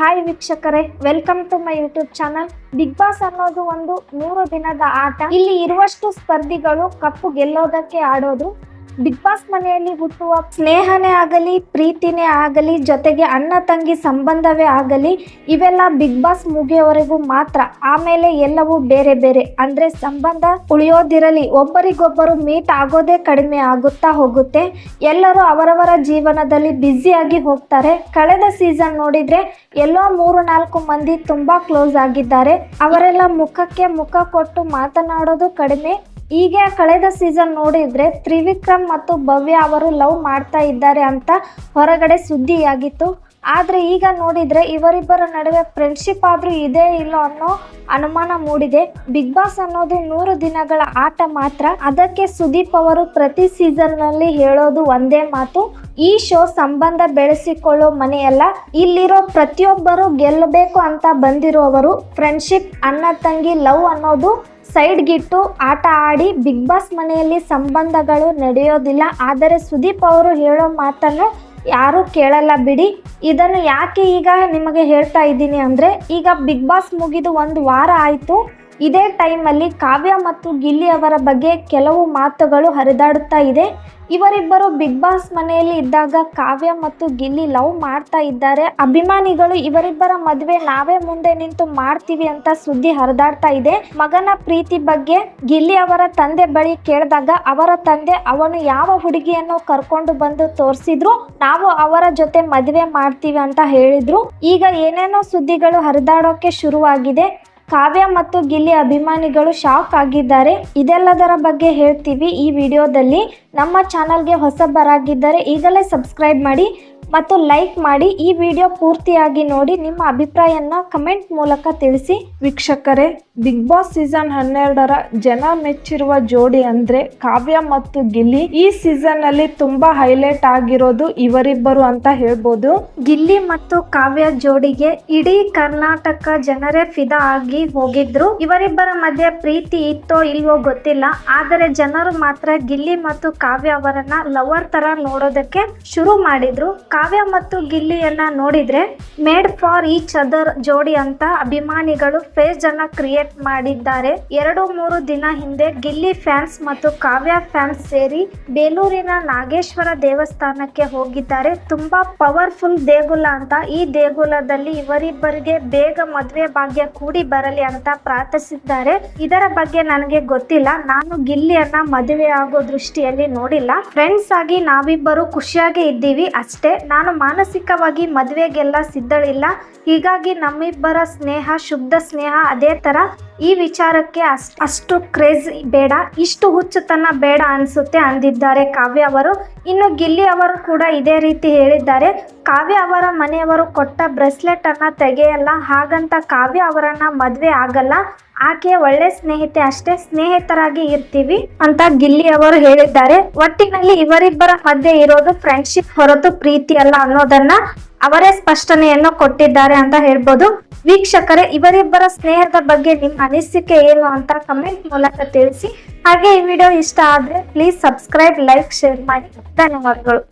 Hi ವೀಕ್ಷಕರೇ welcome to my YouTube channel Bigg Boss ಅನ್ನೋದು ಒಂದು ಮೂರು ದಿನದ ಆಟ. ಇಲ್ಲಿ ಇರುವಷ್ಟು ಸ್ಪರ್ಧಿಗಳು ಕಪ್ಪು ಗೆಲ್ಲೋದಕ್ಕೆ ಆಡೋದು. ಬಿಗ್ ಬಾಸ್ ಮನೆಯಲ್ಲಿ ಹುಟ್ಟುವ ಸ್ನೇಹನೇ ಆಗಲಿ, ಪ್ರೀತಿನೇ ಆಗಲಿ, ಜೊತೆಗೆ ಅಣ್ಣ ತಂಗಿ ಸಂಬಂಧವೇ ಆಗಲಿ, ಇವೆಲ್ಲ ಬಿಗ್ ಬಾಸ್ ಮುಗಿಯೋವರೆಗೂ ಮಾತ್ರ. ಆಮೇಲೆ ಎಲ್ಲವೂ ಬೇರೆ ಬೇರೆ. ಅಂದ್ರೆ ಸಂಬಂಧ ಉಳಿಯೋದಿರಲಿ, ಒಬ್ಬರಿಗೊಬ್ಬರು ಮೀಟ್ ಆಗೋದೇ ಕಡಿಮೆ ಆಗುತ್ತಾ ಹೋಗುತ್ತೆ. ಎಲ್ಲರೂ ಅವರವರ ಜೀವನದಲ್ಲಿ ಬ್ಯುಸಿಯಾಗಿ ಹೋಗ್ತಾರೆ. ಕಳೆದ ಸೀಸನ್ ನೋಡಿದ್ರೆ ಎಲ್ಲೋ ಮೂರು ನಾಲ್ಕು ಮಂದಿ ತುಂಬಾ ಕ್ಲೋಸ್ ಆಗಿದ್ದಾರೆ. ಅವರೆಲ್ಲ ಮುಖಕ್ಕೆ ಮುಖ ಕೊಟ್ಟು ಮಾತನಾಡೋದು ಕಡಿಮೆ. ಈಗ ಕಳೆದ ಸೀಸನ್ ನೋಡಿದ್ರೆ ತ್ರಿವಿಕ್ರಮ್ ಮತ್ತು ಭವ್ಯ ಅವರು ಲವ್ ಮಾಡ್ತಾ ಇದ್ದಾರೆ ಅಂತ ಹೊರಗಡೆ ಸುದ್ದಿಯಾಗಿತ್ತು. ಆದ್ರೆ ಈಗ ನೋಡಿದ್ರೆ ಇವರಿಬ್ಬರ ನಡುವೆ ಫ್ರೆಂಡ್ಶಿಪ್ ಆದ್ರೂ ಇದೆ ಇಲ್ಲೋ ಅನ್ನೋ ಅನುಮಾನ ಮೂಡಿದೆ. ಬಿಗ್ ಬಾಸ್ ಅನ್ನೋದು ನೂರು ದಿನಗಳ ಆಟ ಮಾತ್ರ. ಅದಕ್ಕೆ ಸುದೀಪ್ ಅವರು ಪ್ರತಿ ಸೀಸನ್ನಲ್ಲಿ ಹೇಳೋದು ಒಂದೇ ಮಾತು. ಈ ಶೋ ಸಂಬಂಧ ಬೆಳೆಸಿಕೊಳ್ಳೋ ಮನೆಯಲ್ಲ, ಇಲ್ಲಿರೋ ಪ್ರತಿಯೊಬ್ಬರು ಗೆಲ್ಲಬೇಕು ಅಂತ ಬಂದಿರೋವರು ಫ್ರೆಂಡ್ಶಿಪ್ ಅಣ್ಣ ತಂಗಿ ಲವ್ ಅನ್ನೋದು ಸೈಡ್ಗಿಟ್ಟು ಆಟ ಆಡಿ ಬಿಗ್ ಬಾಸ್ ಮನೆಯಲ್ಲಿ ಸಂಬಂಧಗಳು ನಡೆಯೋದಿಲ್ಲ. ಆದರೆ ಸುದೀಪ್ ಅವರು ಹೇಳೋ ಮಾತನ್ನು ಯಾರೂ ಕೇಳಲ್ಲ ಬಿಡಿ. ಇದನ್ನು ಯಾಕೆ ಈಗ ನಿಮಗೆ ಹೇಳ್ತಾ ಇದ್ದೀನಿ ಅಂದರೆ, ಈಗ ಬಿಗ್ ಬಾಸ್ ಮುಗಿದು ಒಂದು ವಾರ ಆಯಿತು. ಇದೇ ಟೈಮಲ್ಲಿ ಕಾವ್ಯ ಮತ್ತು ಗಿಲ್ಲಿ ಅವರ ಬಗ್ಗೆ ಕೆಲವು ಮಾತುಗಳು ಹರಿದಾಡುತ್ತಾ ಇದೆ. ಇವರಿಬ್ಬರು ಬಿಗ್ ಬಾಸ್ ಮನೆಯಲ್ಲಿ ಇದ್ದಾಗ ಕಾವ್ಯ ಮತ್ತು ಗಿಲ್ಲಿ ಲವ್ ಮಾಡ್ತಾ ಇದ್ದಾರೆ. ಅಭಿಮಾನಿಗಳು ಇವರಿಬ್ಬರ ಮದುವೆ ನಾವೇ ಮುಂದೆ ನಿಂತು ಮಾಡ್ತೀವಿ ಅಂತ ಸುದ್ದಿ ಹರಿದಾಡ್ತಾ ಇದೆ. ಮಗನ ಪ್ರೀತಿ ಬಗ್ಗೆ ಗಿಲ್ಲಿ ಅವರ ತಂದೆ ಬಳಿ ಕೇಳಿದಾಗ ಅವರ ತಂದೆ, ಅವನು ಯಾವ ಹುಡುಗಿಯನ್ನು ಕರ್ಕೊಂಡು ಬಂದು ತೋರಿಸಿದ್ರು? ನಾವು ಅವರ ಜೊತೆ ಮದುವೆ ಮಾಡ್ತೀವಿ ಅಂತ ಹೇಳಿದ್ರು. ಈಗ ಏನೇನೋ ಸುದ್ದಿಗಳು ಹರಿದಾಡೋಕೆ ಶುರುವಾಗಿದೆ. ಕಾವ್ಯ ಮತ್ತು ಗಿಲ್ಲಿ ಅಭಿಮಾನಿಗಳು ಶಾಕ್ ಆಗಿದ್ದಾರೆ. ಇದೆಲ್ಲದರ ಬಗ್ಗೆ ಹೇಳ್ತೀವಿ ಈ ವಿಡಿಯೋದಲ್ಲಿ. ನಮ್ಮ ಚಾನಲ್ಗೆ ಹೊಸಬರಾಗಿದ್ದರೆ ಈಗಲೇ ಸಬ್ಸ್ಕ್ರೈಬ್ ಮಾಡಿ. ಮತ್ತು ಲೈಕ್ ಮಾಡಿ ಈ ವಿಡಿಯೋ ಪೂರ್ತಿಯಾಗಿ ನೋಡಿ ನಿಮ್ಮ ಅಭಿಪ್ರಾಯನ ಕಮೆಂಟ್ ಮೂಲಕ ತಿಳಿಸಿ. ವೀಕ್ಷಕರೇ ಬಿಗ್ ಬಾಸ್ ಸೀಸನ್ ಹನ್ನೆರಡರ ಜನ ಮೆಚ್ಚಿರುವ ಜೋಡಿ ಅಂದ್ರೆ ಕಾವ್ಯ ಮತ್ತು ಗಿಲ್ಲಿ. ಈ ಸೀಸನ್ ಅಲ್ಲಿ ತುಂಬಾ ಹೈಲೈಟ್ ಆಗಿರೋದು ಇವರಿಬ್ಬರು ಅಂತ ಹೇಳ್ಬೋದು. ಗಿಲ್ಲಿ ಮತ್ತು ಕಾವ್ಯ ಜೋಡಿಗೆ ಇಡೀ ಕರ್ನಾಟಕ ಜನರೇ ಫಿದಾ ಆಗಿ ಹೋಗಿದ್ರು. ಇವರಿಬ್ಬರ ಮಧ್ಯೆ ಪ್ರೀತಿ ಇತ್ತೋ ಇಲ್ವೋ ಗೊತ್ತಿಲ್ಲ. ಆದರೆ ಜನರು ಮಾತ್ರ ಗಿಲ್ಲಿ ಮತ್ತು ಕಾವ್ಯ ಅವರನ್ನ ಲವರ್ ತರ ನೋಡೋದಕ್ಕೆ ಶುರು ಮಾಡಿದ್ರು. ಕಾವ್ಯ ಮತ್ತು ಗಿಲ್ಲಿಯನ್ನ ನೋಡಿದ್ರೆ ಮೇಡ್ ಫಾರ್ ಈಚ್ ಅದರ್ ಜೋಡಿ ಅಂತ ಅಭಿಮಾನಿಗಳು ಫೇಸ್ ಅನ್ನ ಕ್ರಿಯೇಟ್ ಮಾಡಿದ್ದಾರೆ. ಎರಡು ಮೂರು ದಿನ ಹಿಂದೆ ಗಿಲ್ಲಿ ಫ್ಯಾನ್ಸ್ ಮತ್ತು ಕಾವ್ಯ ಫ್ಯಾನ್ಸ್ ಸೇರಿ ಬೇಲೂರಿನ ನಾಗೇಶ್ವರ ದೇವಸ್ಥಾನಕ್ಕೆ ಹೋಗಿದ್ದಾರೆ. ತುಂಬಾ ಪವರ್ಫುಲ್ ದೇಗುಲ ಅಂತ ಈ ದೇಗುಲದಲ್ಲಿ ಇವರಿಬ್ಬರಿಗೆ ಬೇಗ ಮದುವೆ ಭಾಗ್ಯ ಕೂಡಿ ಬರಲಿ ಅಂತ ಪ್ರಾರ್ಥಿಸಿದ್ದಾರೆ. ಇದರ ಬಗ್ಗೆ ನನಗೆ ಗೊತ್ತಿಲ್ಲ. ನಾನು ಗಿಲ್ಲಿಯನ್ನ ಮದುವೆ ಆಗೋ ದೃಷ್ಟಿಯಲ್ಲಿ ನೋಡಿಲ್ಲ. ಫ್ರೆಂಡ್ಸ್ ಆಗಿ ನಾವಿಬ್ಬರು ಖುಷಿಯಾಗಿ ಇದ್ದೀವಿ. ಅಷ್ಟೇ ನಾನು ಮಾನಸಿಕವಾಗಿ ಮದುವೆಗೆಲ್ಲ ಸಿದ್ಧಳಿಲ್ಲ. ಹೀಗಾಗಿ ನಮ್ಮಿಬ್ಬರ ಸ್ನೇಹ, ಶುದ್ಧ ಸ್ನೇಹ ಅದೇ ತರ ಈ ವಿಚಾರಕ್ಕೆ ಅಷ್ಟ್, ಅಷ್ಟು ಕ್ರೇಜ್ ಬೇಡ. ಇಷ್ಟು ಹುಚ್ಚುತನ ಬೇಡ ಅನಿಸುತ್ತೆ ಅಂದಿದ್ದಾರೆ ಕಾವ್ಯ ಅವರು. ಇನ್ನು ಗಿಲ್ಲಿ ಅವರು ಕೂಡ ಇದೇ ರೀತಿ ಹೇಳಿದ್ದಾರೆ. ಕಾವ್ಯ ಅವರ ಮನೆಯವರು ಕೊಟ್ಟ ಬ್ರೆಸ್ಲೆಟ್ ಅನ್ನ ತೆಗೆಯಲ್ಲ, ಹಾಗಂತ ಕಾವ್ಯ ಅವರನ್ನು ಮದುವೆ ಆಗಲ್ಲ. ಆಕೆ ಒಳ್ಳೆ ಸ್ನೇಹಿತೆ, ಅಷ್ಟೇ ಸ್ನೇಹಿತರಾಗಿ ಇರ್ತೀವಿ ಅಂತ ಗಿಲ್ಲಿ ಅವರು ಹೇಳಿದ್ದಾರೆ. ಒಟ್ಟಿನಲ್ಲಿ ಇವರಿಬ್ಬರ ಮಧ್ಯೆ ಇರೋದು ಫ್ರೆಂಡ್ಶಿಪ್ ಹೊರತು ಪ್ರೀತಿ ಅಲ್ಲ ಅನ್ನೋದನ್ನ ಅವರೇ ಸ್ಪಷ್ಟನೆಯನ್ನು ಕೊಟ್ಟಿದ್ದಾರೆ ಅಂತ ಹೇಳ್ಬೋದು. ವೀಕ್ಷಕರೇ, ಇವರಿಬ್ಬರ ಸ್ನೇಹದ ಬಗ್ಗೆ ನಿಮ್ಮ ಅನಿಸಿಕೆ ಏನು ಅಂತ ಕಮೆಂಟ್ ಮೂಲಕ ತಿಳಿಸಿ. ಹಾಗೆ ಈ ವಿಡಿಯೋ ಇಷ್ಟ ಆದ್ರೆ ಪ್ಲೀಸ್ ಸಬ್ಸ್ಕ್ರೈಬ್ ಲೈಕ್ ಶೇರ್ ಮಾಡಿ. ಧನ್ಯವಾದಗಳು.